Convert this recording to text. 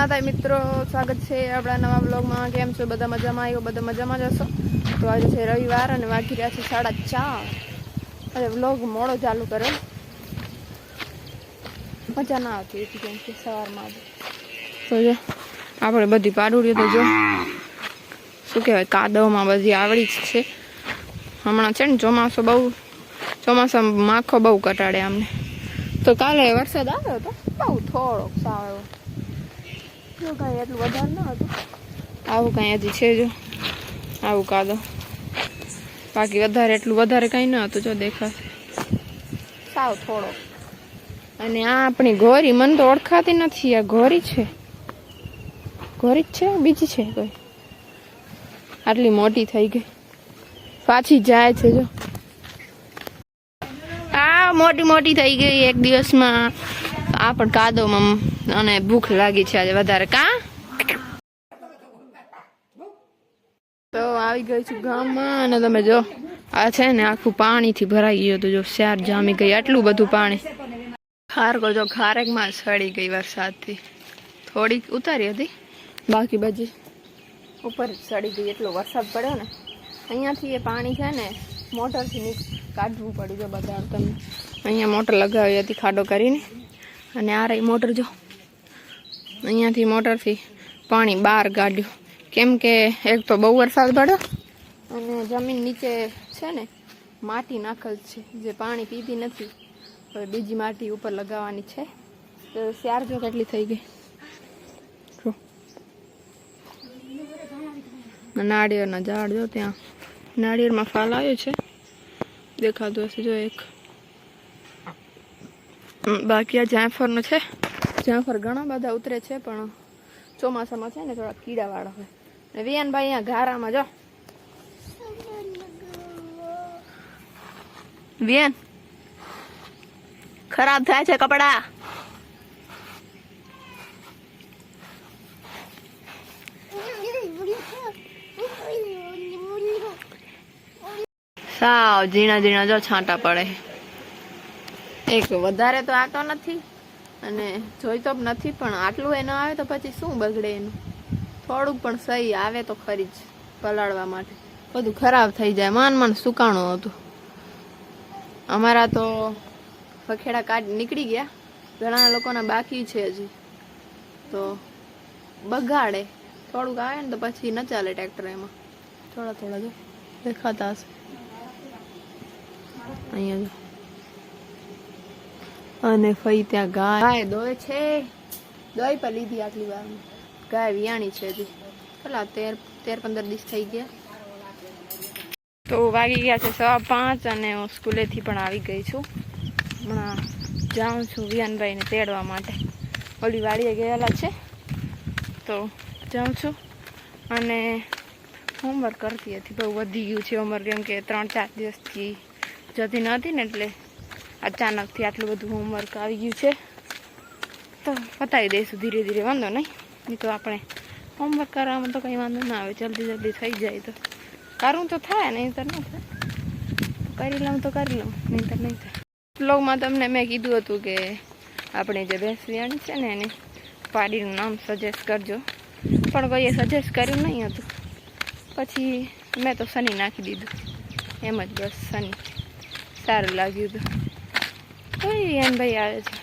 માતા મિત્રો, સ્વાગત છે આપણા નવા બ્લોગમાં કેમ છો? બધા મજામાં? આવ્યો બધા મજામાં જ હશો. તો આજે છે રવિવાર અને વાગી રહ્યા છે સાડા ચાર. અરે બ્લોગ મોડો ચાલુ કર્યો. મજા ના આવતી હતી કેમ કે સવારમાં તો જો, આપણે બધી પાડુડીઓ તો જો, શું કહેવાય, કાદવમાં બધી આવડી જ છે. હમણાં છે ને ચોમાસું બહુ, ચોમાસામાં માખો બહુ કટાડે અમને. તો કાલે વરસાદ આવ્યો હતો બહુ થોડોક સારો જો કાંઈ? એટલું વધારે ન હતું. આવું કાંઈ હજી છે જો. આવું કાદો બાકી વધારે એટલું વધારે કાંઈ ન હતું જો દેખાશે સાવ થોડો. અને આ આપણી ઘોરી મને તો ઓળખાતી નથી. આ ઘોરી છે. ઘોરી જ છે? બીજી છે કોઈ? આટલી મોટી થઈ ગઈ. પાછી જાય છે જો. આ મોટી મોટી થઈ ગઈ એક દિવસમાં. આ પણ કાદોમાં અને ભૂખ લાગી છે આજે વધારે. કા? તો આવી ગઈ છું ગામમાં અને તમે જો, આ છે ને આખું પાણીથી ભરાઈ ગયું હતું. જો શાર જામી ગઈ આટલું બધું પાણી. ખારકો જો ખારેકમાં સડી ગઈ વરસાદથી. થોડીક ઉતારી હતી. બાકી બધી ઉપર સડી ગઈ એટલો વરસાદ પડ્યો ને. અહીંયાથી એ પાણી છે ને મોટરથી કાઢવું પડ્યું છે બધા તમને અહીંયા મોટર લગાવી હતી ખાડો કરીને. અને આ રહી મોટર જો. અહીંયાથી મોટરથી પાણી બહાર કાઢ્યું. કેમ કે એક તો બહુ વરસાદ પડ્યો અને જમીન નીચે છે ને, માટી નાખેલ છે. જે પાણી પીતી નથી, હવે બીજી માટી ઉપર લગાવવાની છે. તો શ્યાર જો કેટલી થઈ ગઈ. જો. નાળિયેરના ઝાડ જો ત્યાં. નાળિયેરમાં ફાલ આવ્યો છે. દેખાતું હશે જો એક. બાકી આ જાયફળનો છે. જાયફળ ઘણા બધા ઉતરે છે, પણ ચોમાસામાં છે ને થોડા કીડાવાળા હોય. ને વિયાનભાઈ અહીંયા ઘારામાં જો. વિયાન, ખરાબ થાય છે કપડા. સાવ ઝીણા ઝીણા જો છાંટા પડે. એક વધારે તો આતો નથી. અને જોઈ તો નથી, પણ આટલું એ ન આવે તો પછી શું બગડે એનું? થોડુંક પણ સહી આવે તો ખરી જ પલાળવા માટે. બધું ખરાબ થઈ જાય. માન માન સુકાણું હતું. અમારા તો ફખેડા કાઢ નીકળી ગયા. ઘણા લોકોના બાકી છે હજી. તો બગાડે. થોડુંક આવે ને તો પછી ન ચાલે ટ્રેક્ટર એમાં. થોડા થોડા જો દેખાતા હશે. અહીંયા જો. અને ફઈ ત્યાં ગાય. ગાય દોય છે. દોય પર લીધી આટલી વાર. ગાય વિયાણી છે હજી. પેલા તેર તેર પંદર દિવસ થઈ ગયા. તો વાગી ગયા છે સવા પાંચ અને હું સ્કૂલેથી પણ આવી ગઈ છું. હમણાં જાઉં છું વિયાનભાઈને તેડવા માટે. ઓલી વાડીએ ગયેલા છે. તો જાઉં છું. અને હોમવર્ક કરતી હતી. બહુ વધી ગયું છે હોમવર્ક કેમ કે ત્રણ ચાર દિવસથી જતી નહોતી ને એટલે અચાનકથી આટલું બધું હોમવર્ક આવી ગયું છે. તો પતાવી દઈશું ધીરે ધીરે, વાંધો નહીં. નહીં તો આપણે હોમવર્ક કરવામાં તો કંઈ વાંધો ના આવે, જલ્દી જલ્દી થઈ જાય તો. કરવું તો થાય, નહીં તો ન થાય. કરી લઉં તો કરી લઉં, નહીં તો નહીં થાય. બ્લોગમાં તમને મેં કીધું હતું કે આપણે જે બેસવિયાણી છે ને એની પાડીનું નામ સજેસ્ટ કરજો. પણ કોઈએ સજેસ્ટ કર્યું નહીં હતું. પછી મેં તો શનિ નાખી દીધું. એમ જ બસ શનિ. સારું લાગ્યું હતું કોઈ એન ભાઈ આવે છે